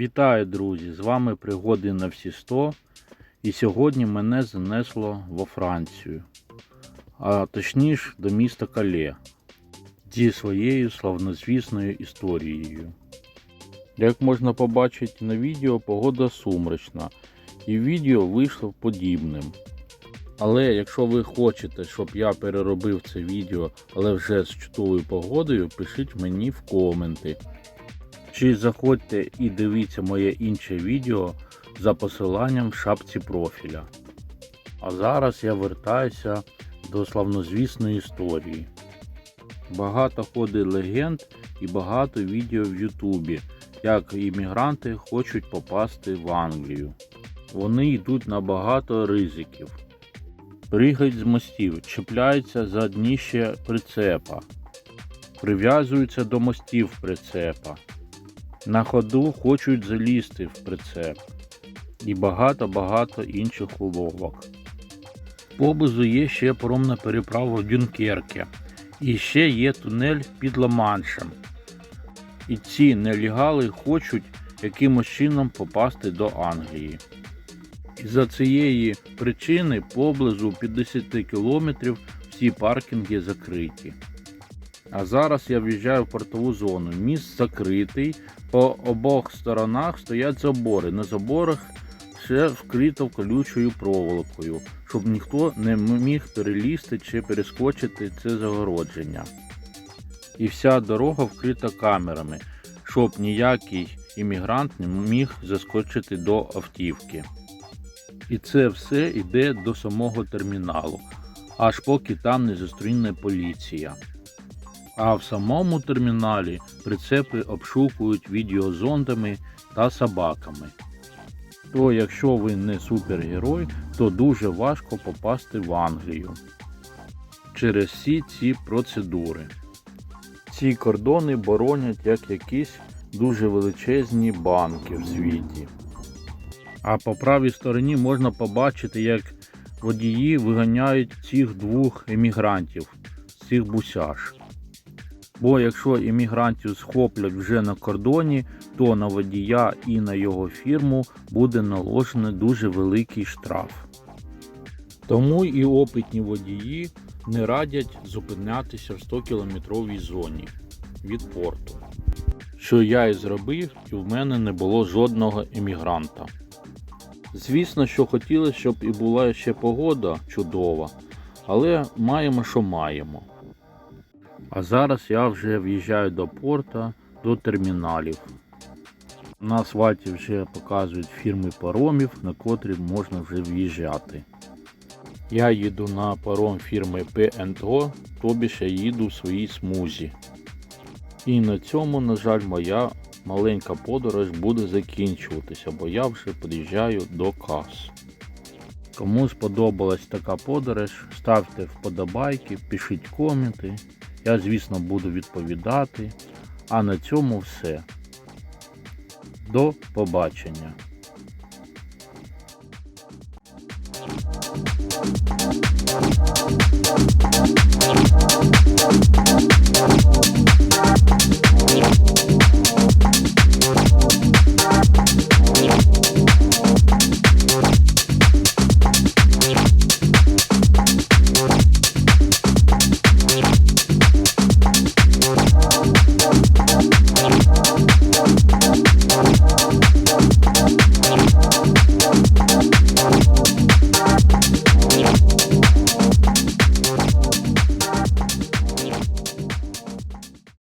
Вітаю, друзі! З вами пригоди на всі 100. І сьогодні мене занесло во Францію, а точніше до міста Кале зі своєю славнозвісною історією. Як можна побачити на відео, погода сумрачна, і відео вийшло подібним. Але якщо ви хочете, щоб я переробив це відео, але вже з чудовою погодою, пишіть мені в коменти. Чи заходьте і дивіться моє інше відео за посиланням в шапці профіля. А зараз я вертаюся до славнозвісної історії. Багато ходить легенд і багато відео в Ютубі, як іммігранти хочуть попасти в Англію. Вони йдуть на багато ризиків. Пригають з мостів, чіпляються за дніще прицепа, прив'язуються до мостів прицепа. На ходу хочуть залізти в прицеп і багато-багато інших уловок. Поблизу є ще паромна переправа в Дюнкерке. І ще є тунель під Ла-Маншем. І ці нелегали хочуть якимось чином попасти до Англії. Із-за цієї причини поблизу 50 кілометрів всі паркінги закриті. А зараз я в'їжджаю в портову зону. Міст закритий, по обох сторонах стоять забори. На заборах все вкрито колючою проволокою, щоб ніхто не міг перелізти чи перескочити це загородження. І вся дорога вкрита камерами, щоб ніякий іммігрант не міг заскочити до автівки. І це все йде до самого терміналу, аж поки там не зустріне поліція. А в самому терміналі прицепи обшукують відеозондами та собаками. То якщо ви не супергерой, то дуже важко попасти в Англію через всі ці процедури. Ці кордони боронять як якісь дуже величезні банки в світі. А по правій стороні можна побачити, як водії виганяють цих двох емігрантів цих бусяж. Бо якщо іммігрантів схоплять вже на кордоні, то на водія і на його фірму буде наложено дуже великий штраф. Тому і опитні водії не радять зупинятися в 100 кілометровій зоні від порту. Що я і зробив, і в мене не було жодного емігранта. Звісно, що хотілося, щоб і була ще погода чудова, але маємо, що маємо. А зараз я вже в'їжджаю до порта, до терміналів. На асфальті вже показують фірми паромів, на котрі можна вже в'їжджати. Я їду на паром фірми P&O, тобі ще їду в своїй смузі. І на цьому, на жаль, моя маленька подорож буде закінчуватися, бо я вже під'їжджаю до кас. Кому сподобалась така подорож, ставте вподобайки, пишіть коменти. Я, звісно, буду відповідати. А на цьому все. До побачення.